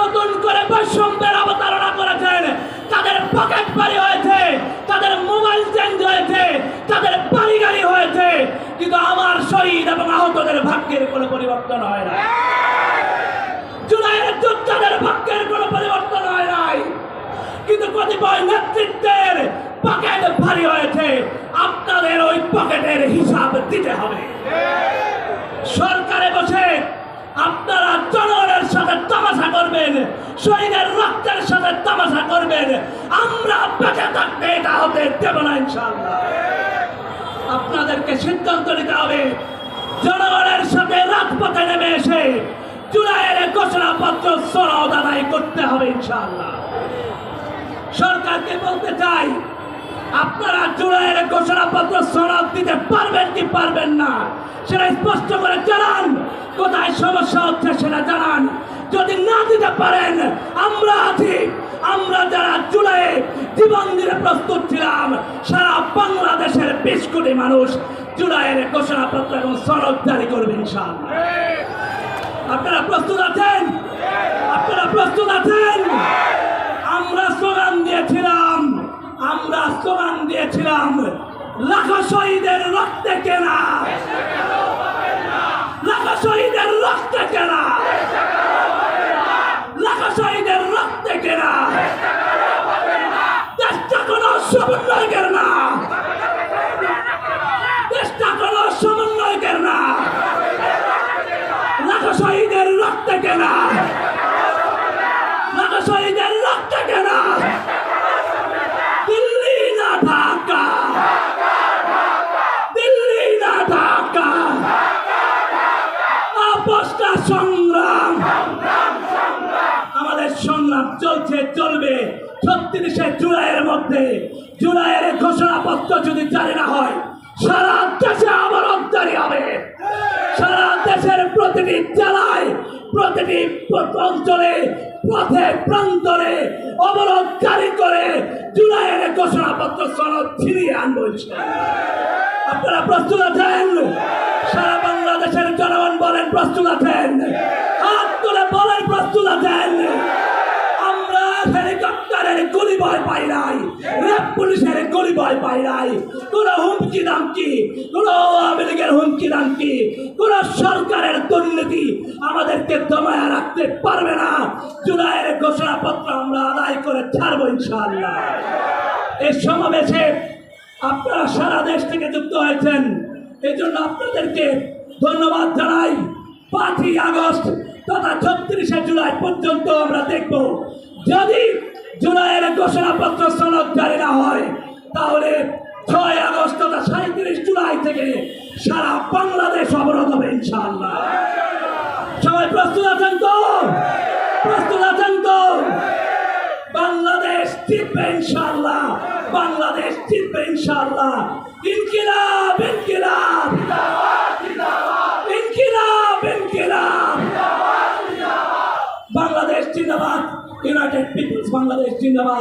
নতুন করে বৈষম্যের অবতারণা করেছেন। তাদের পকেট বাড়ি হয়েছে, তাদের মোবাইল চেঞ্জ হয়েছে, তাদের বাড়ি হয়েছে। কিন্তু আমার শহীদ এবং আহতদের ভাগ্যের কোনো পরিবর্তন হয় না জুলাইয়ের যোদ্ধাদের ভাগ্যের কোনো পরিবর্তন হয় নাই। কিন্তু কতিপয় নেতৃত্বের পকেট ভারী হয়েছে। আপনাদের ওই পকেটের হিসাব দিতে হবে। সরকারে বসে শহীদের রক্তের সাথে তামাশা করবেন। আমরা বেঁচে থাকতে এটা হতে দেব না ইনশাআল্লাহ। আপনাদেরকে সিদ্ধান্ত নিতে হবে। জনগণের সাথে রাজপথে নেমে এসে জুলাইয়ের ঘোষণাপত্র সনদ আদায় করতে হবে ইনশাআল্লাহ। সরকারকে বলতে চাই, আপনারা জুলাইয়ের ঘোষণাপত্র সনদ দিতে পারবেন কি পারবেন না, সেটা স্পষ্ট করে জানান। কোথায় সমস্যা হচ্ছে সেটা জানান। যদি না পারেন। আমরা আছি। আমরা যারা জুলাইয়ে জীবন দিতে প্রস্তুত ছিলাম, সারা বাংলাদেশের বিশ কোটি মানুষ জুলাইয়ের ঘোষণাপত্র এবং সনদ জারি করবে ইনশাআল্লাহ। আপনারা প্রস্তুত আছেন? আপনারা প্রস্তুত আছেন? আমরা স্লোগান দিয়েছিলাম, আমরা স্লোগান দিয়েছিলাম, লাখো শহীদের রক্তে কেনা। লাখো শহীদের রক্তে কেনা লাখো শহীদের রক্তে কেনা দেশটা কোনো সমন্বয়কের না। দেশটা কোনো সমন্বয়কের না। লাখো শহীদের রক্তে কেনা। লাখো শহীদের রক্তে কেনা। দিল্লি না ঢাকা। দিল্লি না ঢাকা। আপোষটা সংগ্রাম। আমাদের সংগ্রাম চলছে, চলবে। ছত্রিশে জুলাইয়ের মধ্যে জুলাইয়ের ঘোষণাপত্র যদি জারি না হয়, সারা দেশে অবরোধ জারি হবে। সারা দেশের প্রতিটি জেলায়, প্রতিটি অঞ্চলে, পথে, প্রান্তরে অবরোধ জারি করে জুলাইয়ের ঘোষণাপত্র সনদ ছিনিয়ে আনব। আপনারা প্রস্তুত আছেন? সারা বাংলাদেশের জনগণ বলেন প্রস্তুত আছেন? হাত তুলে বলেন প্রস্তুত আছেন? আমরা হেলিকপ্টারের গুলি ভয় পাই নাই। পুলিশের গুলি ভয় পাই নাই কোন হুমকি দামকি কোন আওয়ামী লীগের হুমকি দামকি কোন সরকারের দুর্নীতি আমাদেরকে দমায় রাখতে পারবে না। জুলাইয়ের ঘোষণাপত্র আমরা আদায় করে ছাড়বো ইনশাআল্লাহ। এই সমাবেশে আপনারা সারা দেশ থেকে যুক্ত হয়েছেন। এই জন্য আপনাদেরকে ধন্যবাদ জানাই। পাঁচই আগস্ট তথা ছত্রিশে জুলাই পর্যন্ত আমরা দেখব। যদি জুলাইয়ের ঘোষণাপত্র সনদ জারি না হয়, তাহলে ছয় আগস্ট তথা সাঁত্রিশ জুলাই থেকে সারা বাংলাদেশ অবরোধ হবে ইনশাআল্লাহ। সবাই প্রস্তুত আছেন তো? প্রস্তুত আছেন তো? বাংলাদেশ জিতবে ইনশাআল্লাহ, বাংলাদেশ জিতবে ইনশাআল্লাহ। ইনকিলাব ইনকিলাব। ইনকিলাব ইনকিলাব। বাংলাদেশ জিন্দাবাদ। ইউনাইটেড পিপলস বাংলাদেশ জিন্দাবাদ।